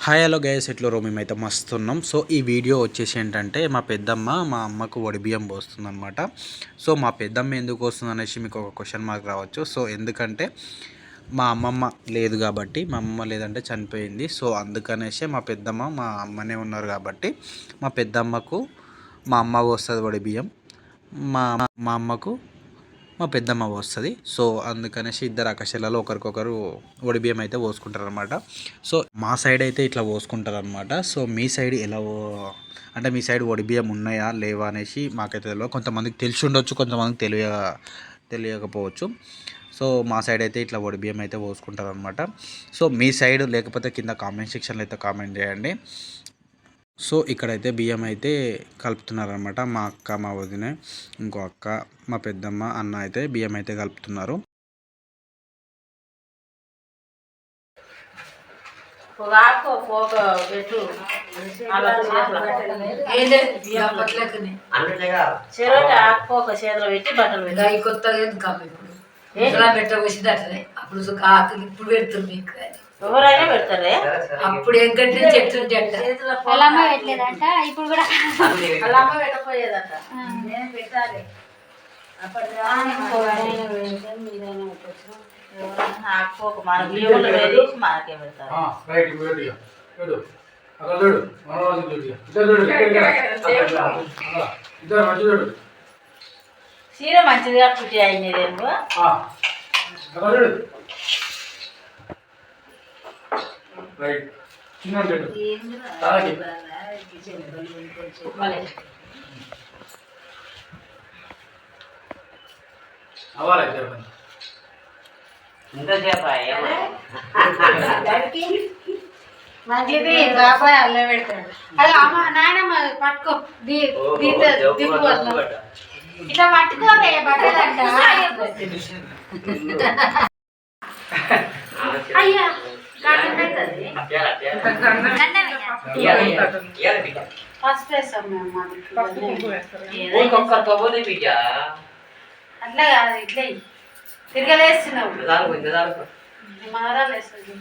Hi hello guys ఎట్లో రో మేమైతే మస్తున్నాం. సో ఈ వీడియో వచ్చేసి ఏంటంటే మా పెద్దమ్మ మా అమ్మకు వడిబియ్యం పోస్తుంది అనమాట సో మా పెద్దమ్మ ఎందుకు వస్తుంది అనేసి మీకు ఒక క్వశ్చన్ మార్క్ రావచ్చు. సో ఎందుకంటే మా అమ్మమ్మ లేదు కాబట్టి మా అమ్మమ్మ లేదంటే చనిపోయింది. సో అందుకనేసి మా పెద్దమ్మ మా అమ్మనే ఉన్నారు కాబట్టి మా పెద్దమ్మకు మా అమ్మ వస్తుంది వడిబియ్యం మా మా అమ్మకు మా పెద్దమ్మ పోస్తుంది. సో అందుకనేసి ఇద్దరు అకశలలో ఒకరికొకరు ఒడిబియ్యం అయితే పోసుకుంటారు అనమాట సో మా సైడ్ అయితే ఇట్లా పోసుకుంటారు అనమాట సో మీ సైడ్ ఎలా అంటే మీ సైడ్ ఒడిబియ్యం ఉన్నాయా లేవా అనేసి మాకైతే తెలియదు కొంతమందికి తెలిసి ఉండొచ్చు కొంతమందికి తెలియ తెలియకపోవచ్చు. సో మా సైడ్ అయితే ఇట్లా ఒడిబియ్యం అయితే పోసుకుంటారు అనమాట సో మీ సైడ్ లేకపోతే కింద కామెంట్ సెక్షన్లో అయితే కామెంట్ చేయండి. సో ఇక్కడైతే బియ్యం అయితే కలుపుతున్నారనమాట మా అక్క మా వదిన ఇంకో అక్క మా పెద్దమ్మ అన్న అయితే బియ్యం అయితే కలుపుతున్నారు. చేతిలో పెట్టి బట్టలు పెట్టి కొత్తగా ఇప్పుడు? అట్లనే. అప్పుడు ఆకులు పెడుతుంది మీకు. ఎవరైనా పెడతారే? అప్పుడు ఎంకంటే చెట్టు జట్ట పొలమ్మ పెట్టలేదంట ఇప్పుడు కూడా అలా అమ్మ పెట్టపోయేదట నేను పెట్టాలి? మనకే పెడతారు. చూడు మనవాళ్ళు చూడు. ఇద్దరు చూడు. అలా. ఇద్దరు మంచి చూడు. చీర మంచిదిగా కుట్టి. అక్కడ చూడు. రైట్ చిన్న మంచిది బాబాయ్ అల్లే పెడతాడు. అదే అమ్మ నాయనమ్మ పట్టుకో. ఇట్లా పట్టుకోవే బట్టలంట అయ్యా. ఫస్ట్ వేస్తాం మేము ఒక్కొక్క తొవ్వది బియ్య అట్లా కాదు ఇట్లా తిరగలేస్తున్నావు మనరాలు వేస్తుంది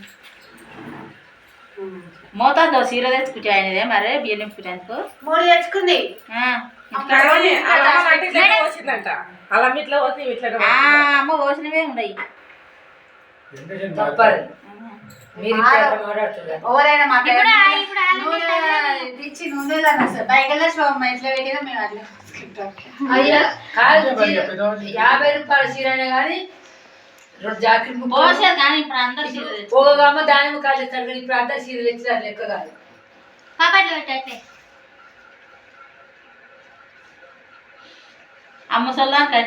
మోతాదు చీర తెచ్చుకుంటే ఆయనదే మరి బియ్యం నింపుకునేందుకు మూడు తెచ్చుకుంది అమ్మ పోసినవే ఉన్నాయి తప్పదు. ఎవరైనా మా నూనె ఇచ్చి నూనెలో బయట శోభ ఇట్లా పెట్టినా మేము అట్లా. తీసుకుంటాం అయ్యా కాదు మరి ఇక పెద్దవాళ్ళు యాభై రూపాయల చీరనే కానీ రెండు జాకెట్ పోసారు కానీ ఇప్పుడు అందరు చీర తెచ్చు పోగమ్మ దాని కాదు కానీ ఇప్పుడు అందరు చీరలు ఇచ్చినారు లెక్క కాదు. అమ్మ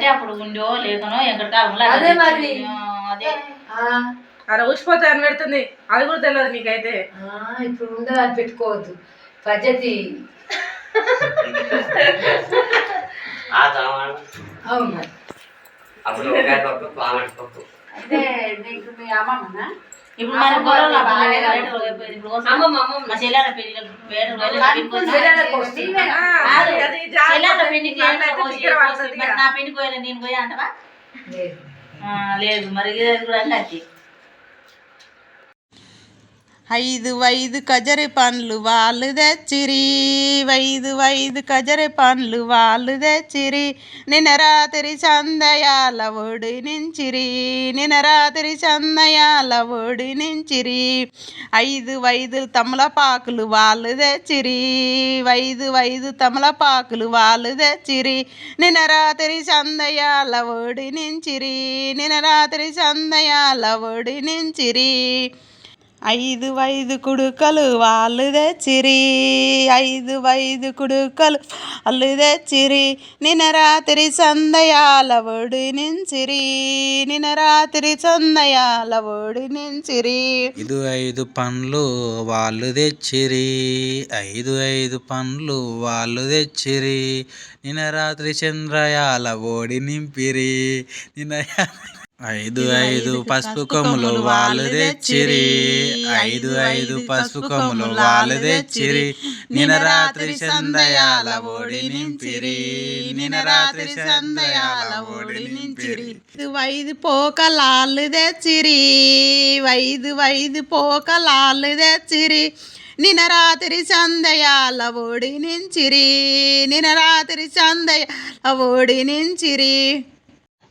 అప్పుడు ఉండో లేకనో ఎక్కడి అదే మరి. అదే. ఆ, అలా ఊసిపోతే అని పెడుతుంది. అది కూడా తెలియదు నీకైతే. ఆ, ఇప్పుడు ఉండదు అని పెట్టుకోవద్దు. పద్ధతి అవును. మరి. అంటే నీకు మీ అమ్మమ్మనా? ఇప్పుడు మన గొడవలు చెల్లెల అది. నా పోయినా నేను పోయా అంటవా? లేదు. ఆ, లేదు. మరి కూడా అన్నది ఐదు ఐదు కజరి పండ్లు వాళ్ళు తెచ్చిరి. ఐదు ఐదు కజరి పండ్లు వాళ్ళు తెచ్చిరి. నిన్న రాత్రి చందయాల ఒడి నించిరి. నిన్న రాత్రి చందయాల ఒడి నించిరి. ఐదు ఐదు తమలపాకులు వాళ్ళు తెచ్చిరి. ఐదు ఐదు తమలపాకులు వాళ్ళు తెచ్చిరి. నిన్న రాత్రి చందయాల ఒడి నించిరి. నిన్న రాత్రి చందయాల ఒడి నించిరి. ఐదు ఐదు కుడుకలు వాళ్ళు తెచ్చిరి. ఐదు ఐదు కుడుకలు వాళ్ళు తెచ్చిరి. నిన్న రాత్రి సందయాల ఒడి నించిరి. నిన్న రాత్రి సందయాల ఒడి నించిరి. ఐదు ఐదు పండ్లు వాళ్ళు తెచ్చిరి. ఐదు ఐదు పండ్లు వాళ్ళు తెచ్చిరి. నిన్న రాత్రి చంద్రయాల ఓడి నింపిరి. నిన్న ఐదు ఐదు పసుపు కొమ్ములు వాళ్ళు తెచ్చిరి. ఐదు ఐదు పసుపు కొమ్ములు వాళ్ళు తెచ్చిరి. నిన్న రాత్రి చందయాల ఓడి నింపిరి నిన్న రాత్రి చందయాల ఓడి నింపిరి ఐదు ఐదు పోకలాళ్ళు తెచ్చిరి. ఐదు ఐదు పోకలాళ్ళు తెచ్చిరి. నిన్న రాత్రి సందయాల ఓడి నించిరి. నిన్న రాత్రి సందయాల ఓడి నించిరి.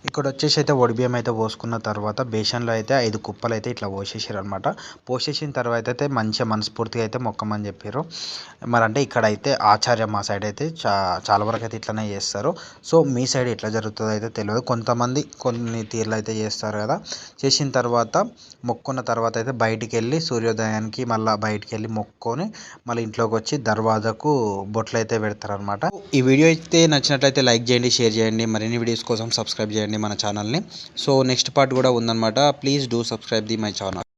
ఇక్కడ వచ్చేసి అయితే ఒడిబియ్యం అయితే పోసుకున్న తర్వాత బేషన్లో అయితే ఐదు కుప్పలు అయితే ఇట్లా పోసేసారు అనమాట పోసేసిన తర్వాత అయితే మంచిగా మనస్ఫూర్తిగా అయితే మొక్కమని చెప్పారు మరి అంటే ఇక్కడ అయితే ఆచార్య మా సైడ్ అయితే చా చాలా వరకు అయితే ఇట్లనే చేస్తారు. సో మీ సైడ్ ఎట్లా జరుగుతుందో అయితే తెలియదు. కొంతమంది కొన్ని తీర్లు అయితే చేస్తారు కదా. చేసిన తర్వాత మొక్కున్న తర్వాత అయితే బయటికి వెళ్ళి సూర్యోదయానికి మళ్ళీ బయటికి వెళ్ళి మొక్కుకొని మళ్ళీ ఇంట్లోకి వచ్చి దర్వాజకు బొట్లు అయితే పెడతారనమాట ఈ వీడియో అయితే నచ్చినట్లయితే లైక్ చేయండి షేర్ చేయండి. మరిన్ని వీడియోస్ కోసం సబ్స్క్రైబ్ చేయండి. చేయండి మన ఛానల్ని సో నెక్స్ట్ పార్ట్ కూడా ఉందన్నమాట. Please do subscribe the my channel